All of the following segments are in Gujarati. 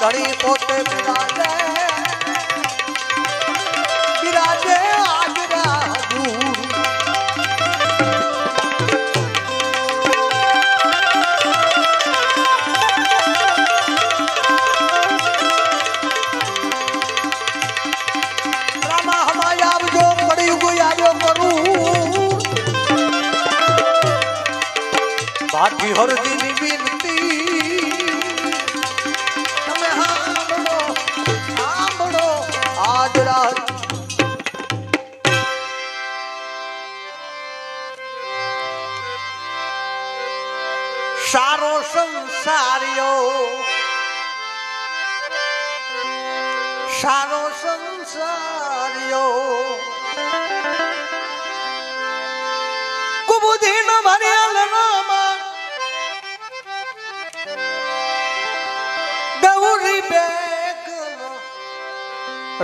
ઘડી પોતે બિરાજે. બિરાજે હરજી સારો સંસાર્યો સારો સંસાર્યો કુબુધી ન ભર્યા લડામાં ગૌરી બેગ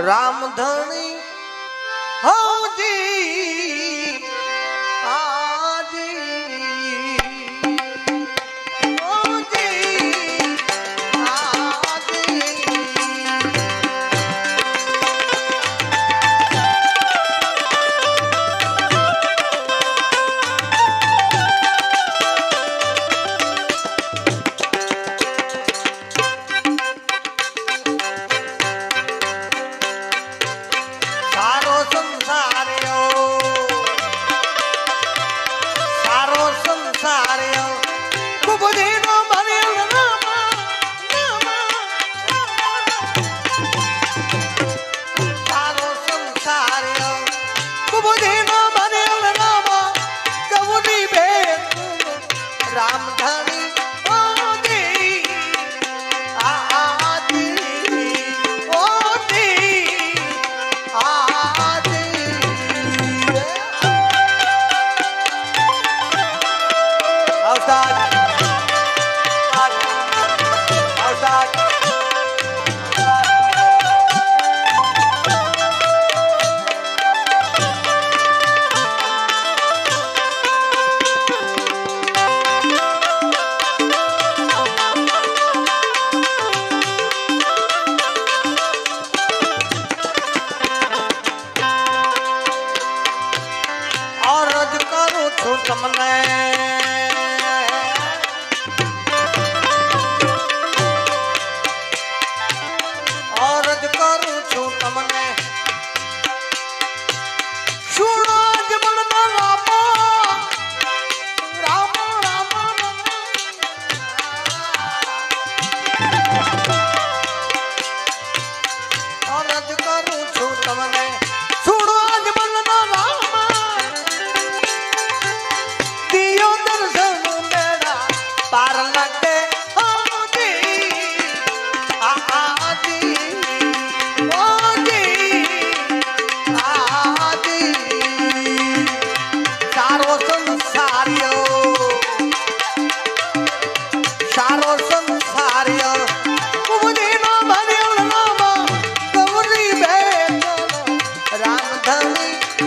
રામધણી છું તમને અરજ કરું છું તમને.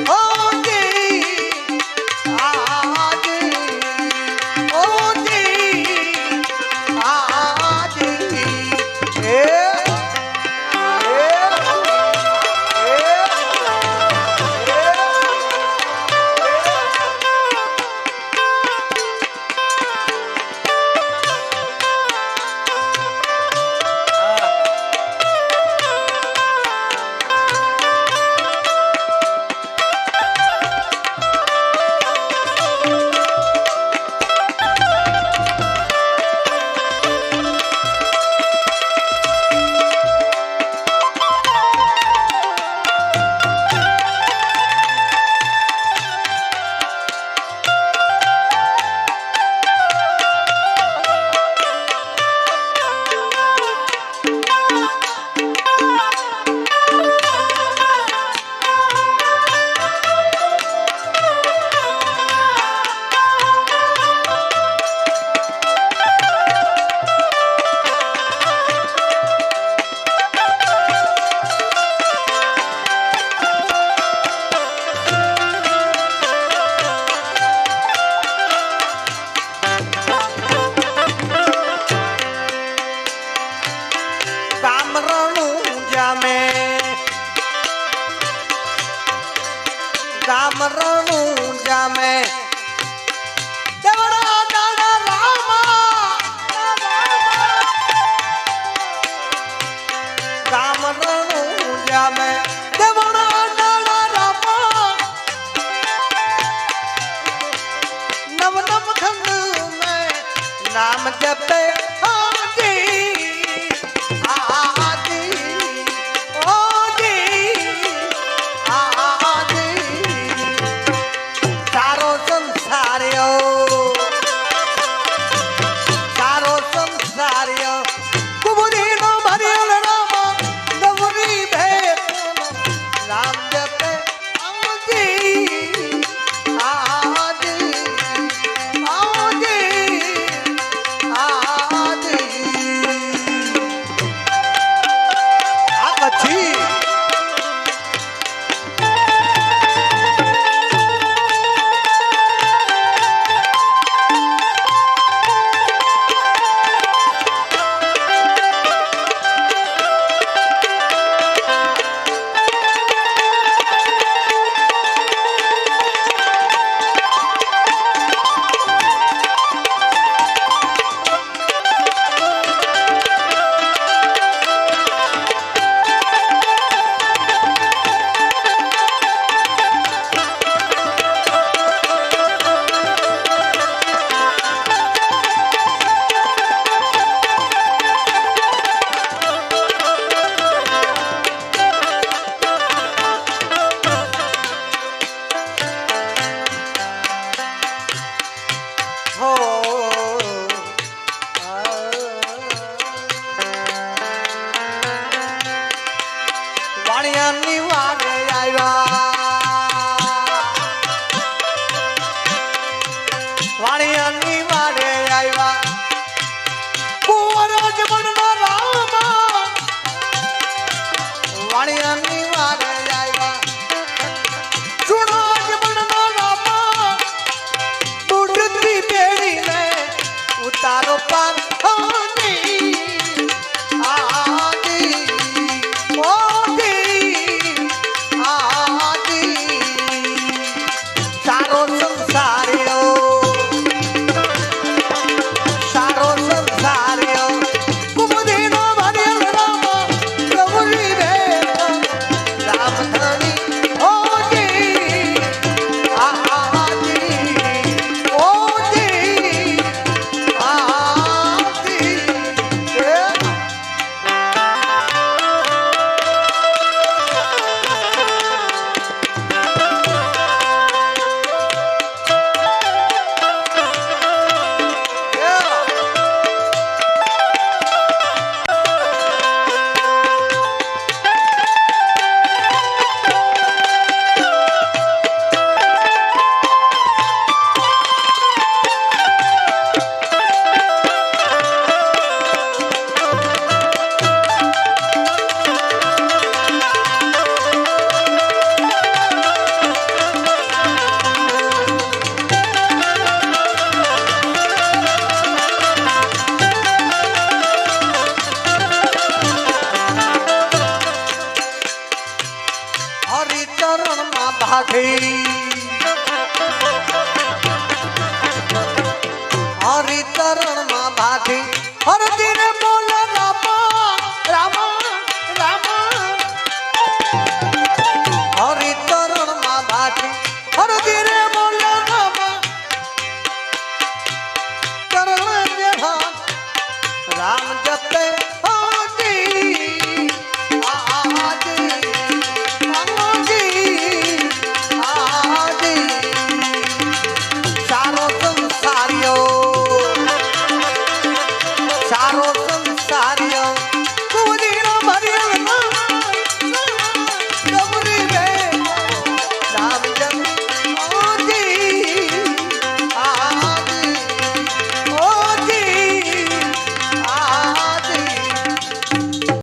Oh. દયાની વારે આવ્યા. કુંવર જીવન રામા. વાણિયા ચરણ માતા